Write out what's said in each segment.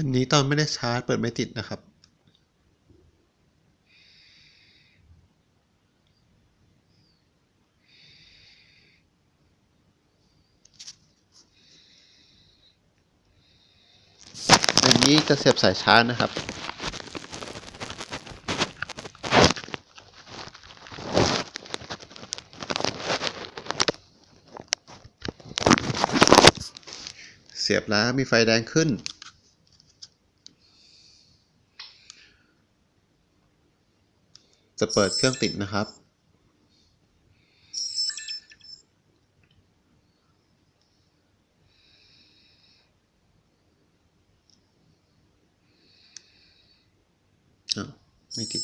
อันนี้ตอนไม่ได้ชาร์จเปิดไม่ติดนะครับ อันนี้จะเสียบสายชาร์จนะครับเสียบแล้วมีไฟแดงขึ้น จะเปิดเครื่องติดนะครับอ้าไม่ติด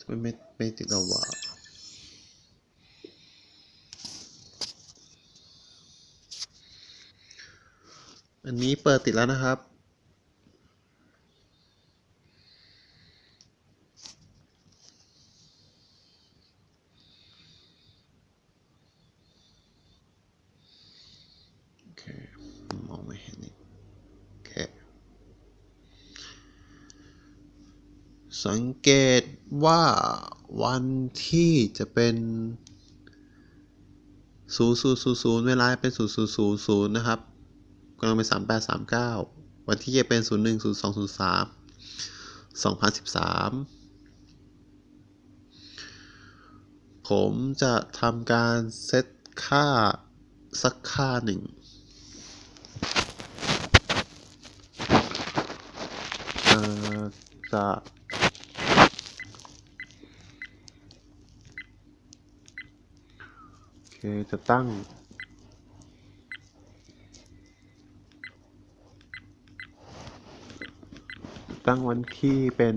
ทำไม่ไม่ติดเอาวะ อันนี้เปิดติดแล้วนะครับ โอเค มองไม่เห็นอีกโอเค สังเกตว่าวันที่จะเป็น0000 เวลาเป็น 0000 นะครับ กำลังเป็น3839วันที่จะเป็น010203 2013ผมจะทำการเซตค่าสักค่าหนึ่งจะโอเคจะตั้ง ตั้งวันที่เป็น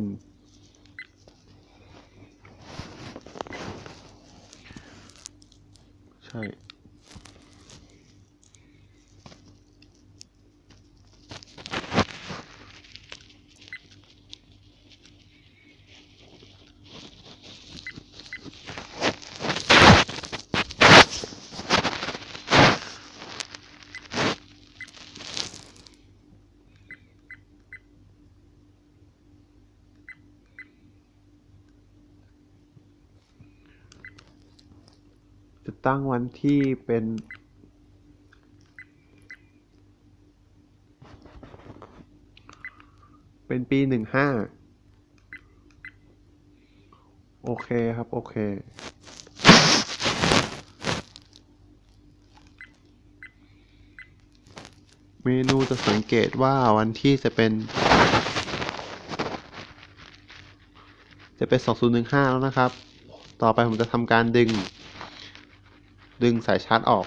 ใช่ จะตั้งวันที่เป็นเป็นปีหนึ่งห้าโอเคครับ โอเค เมนูจะสังเกตว่าวันที่จะเป็น จะเป็น 2015 แล้วนะครับ ต่อไปผมจะทำการดึง ดึงสายชาร์จออก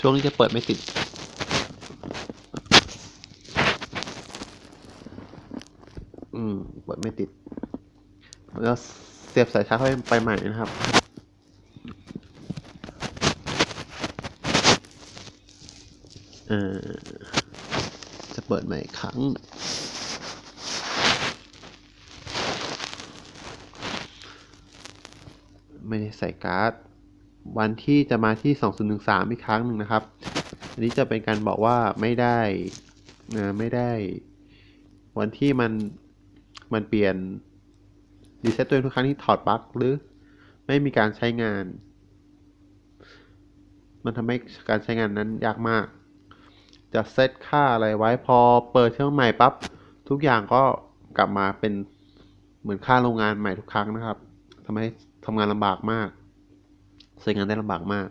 ช่วงนี้จะเปิดไม่ติดอืมเปิดไม่ติด แล้วเสียบสายชาร์จเข้าไปใหม่นะครับเออจะเปิดใหม่อีกครั้ง ไม่ได้ใส่การ์ด วันที่จะมาที่ 2013 อีกครั้งหนึ่งนะครับ อันนี้จะเป็นการบอกว่าไม่ได้นะไม่ได้ วันที่มันมันเปลี่ยนรีเซ็ตตัวเองทุกครั้งที่ถอดปลั๊กหรือไม่มีการใช้งาน มันทำให้การใช้งานนั้นยากมาก จะเซตค่าอะไรไว้พอเปิดเครื่องใหม่ปั๊บทุกอย่างก็กลับมาเป็นเหมือนค่าโรงงานใหม่ทุกครั้งนะครับ ทำให้ทำงานลำบากมากใช้งานได้ลำบากมาก